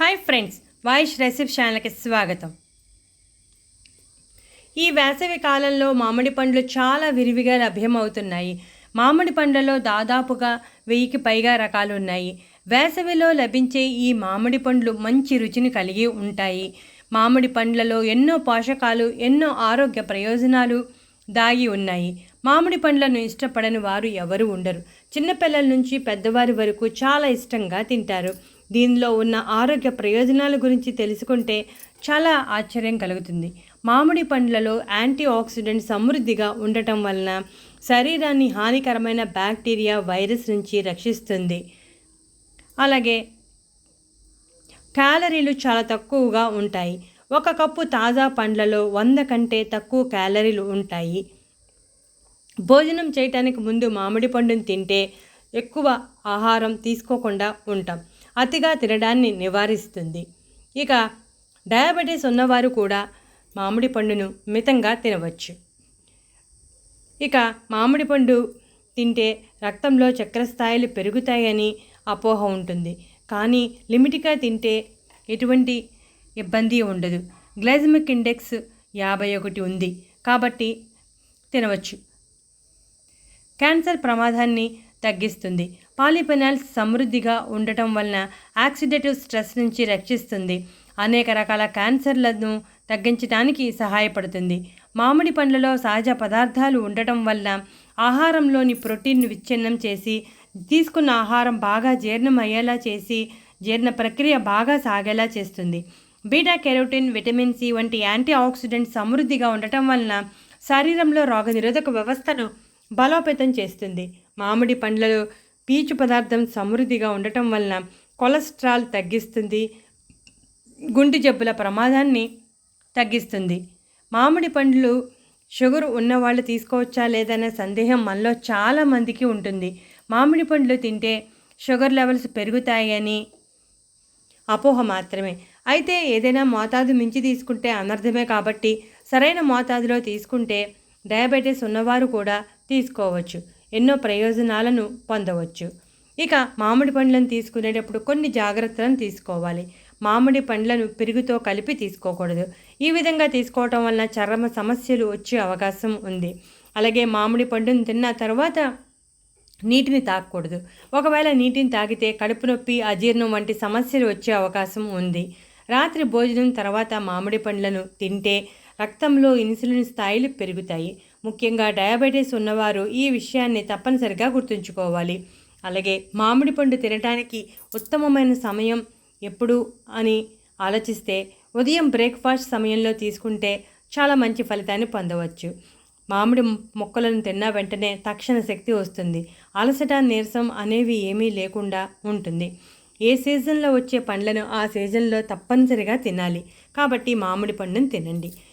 Hi friends voice రెసిప్ ఛానల్కి స్వాగతం. ఈ వేసవి కాలంలో మామిడి పండ్లు చాలా విరివిగా లభ్యమవుతున్నాయి. మామిడి పండ్లలో దాదాపుగా వెయ్యికి పైగా రకాలు ఉన్నాయి. వేసవిలో లభించే ఈ మామిడి పండ్లు మంచి రుచిని కలిగి ఉంటాయి. మామిడి పండ్లలో ఎన్నో పోషకాలు ఎన్నో ఆరోగ్య ప్రయోజనాలు దాగి ఉన్నాయి. మామిడి పండ్లను ఇష్టపడని వారు ఎవరు ఉండరు. చిన్నపిల్లల నుంచి పెద్దవారి వరకు చాలా ఇష్టంగా తింటారు. దీనిలో ఉన్న ఆరోగ్య ప్రయోజనాల గురించి తెలుసుకుంటే చాలా ఆశ్చర్యం కలుగుతుంది. మామిడి పండ్లలో యాంటీ ఆక్సిడెంట్ సమృద్ధిగా ఉండటం వలన శరీరాన్ని హానికరమైన బ్యాక్టీరియా వైరస్ నుంచి రక్షిస్తుంది. అలాగే క్యాలరీలు చాలా తక్కువగా ఉంటాయి. ఒక కప్పు తాజా పండ్లలో వంద కంటే తక్కువ క్యాలరీలు ఉంటాయి. భోజనం చేయటానికి ముందు మామిడి పండును తింటే ఎక్కువ ఆహారం తీసుకోకుండా ఉంటాం. అతిగా తినడాన్ని నివారిస్తుంది. ఇక డయాబెటీస్ ఉన్నవారు కూడా మామిడి పండును మితంగా తినవచ్చు. ఇక మామిడి పండు తింటే రక్తంలో చక్కెర స్థాయిలు పెరుగుతాయని అపోహ ఉంటుంది. కానీ లిమిట్గా తింటే ఎటువంటి ఇబ్బంది ఉండదు. గ్లైజమిక్ ఇండెక్స్ యాభై ఒకటి ఉంది కాబట్టి తినవచ్చు. క్యాన్సర్ ప్రమాదాన్ని తగ్గిస్తుంది. పాలిపెనాల్స్ సమృద్ధిగా ఉండటం వలన యాక్సిడేటివ్ స్ట్రెస్ నుంచి రక్షిస్తుంది. అనేక రకాల క్యాన్సర్లను తగ్గించడానికి సహాయపడుతుంది. మామిడి పండ్లలో సహజ పదార్థాలు ఉండటం వల్ల ఆహారంలోని ప్రోటీన్ను విచ్ఛిన్నం చేసి తీసుకున్న ఆహారం బాగా జీర్ణం అయ్యేలా చేసి జీర్ణ ప్రక్రియ బాగా సాగేలా చేస్తుంది. బీటా కెరోటిన్ విటమిన్ సి వంటి యాంటీ ఆక్సిడెంట్ సమృద్ధిగా ఉండటం వలన శరీరంలో రోగనిరోధక వ్యవస్థను బలోపేతం చేస్తుంది. మామిడి పండ్లలో పీచు పదార్థం సమృద్ధిగా ఉండటం వలన కొలెస్ట్రాల్ తగ్గిస్తుంది. గుండె జబ్బుల ప్రమాదాన్ని తగ్గిస్తుంది. మామిడి పండ్లు షుగర్ ఉన్నవాళ్ళు తీసుకోవచ్చా లేదనే సందేహం మనలో చాలామందికి ఉంటుంది. మామిడి పండ్లు తింటే షుగర్ లెవెల్స్ పెరుగుతాయని అపోహ మాత్రమే. అయితే ఏదైనా మోతాదు మించి తీసుకుంటే అనర్థమే కాబట్టి సరైన మోతాదులో తీసుకుంటే డయాబెటీస్ ఉన్నవారు కూడా తీసుకోవచ్చు. ఎన్నో ప్రయోజనాలను పొందవచ్చు. ఇక మామిడి పండ్లను తీసుకునేటప్పుడు కొన్ని జాగ్రత్తలను తీసుకోవాలి. మామిడి పండ్లను పెరుగుతో కలిపి తీసుకోకూడదు. ఈ విధంగా తీసుకోవటం వలన చర్మ సమస్యలు వచ్చే అవకాశం ఉంది. అలాగే మామిడి పండును తిన్న తర్వాత నీటిని తాగకూడదు ఒకవేళ నీటిని తాగితే కడుపు నొప్పి అజీర్ణం వంటి సమస్యలు వచ్చే అవకాశం ఉంది. రాత్రి భోజనం తర్వాత మామిడి పండ్లను తింటే రక్తంలో ఇన్సులిన్ స్థాయిలు పెరుగుతాయి. ముఖ్యంగా డయాబెటీస్ ఉన్నవారు ఈ విషయాన్ని తప్పనిసరిగా గుర్తుంచుకోవాలి. అలాగే మామిడి పండు తినడానికి ఉత్తమమైన సమయం ఎప్పుడు అని ఆలోచిస్తే ఉదయం బ్రేక్ఫాస్ట్ సమయంలో తీసుకుంటే చాలా మంచి ఫలితాన్ని పొందవచ్చు. మామిడి మొక్కలను తిన్న వెంటనే తక్షణ శక్తి వస్తుంది. అలసట నీరసం అనేవి ఏమీ లేకుండా ఉంటుంది. ఏ సీజన్లో వచ్చే పండ్లను ఆ సీజన్లో తప్పనిసరిగా తినాలి. కాబట్టి మామిడి పండును తినండి.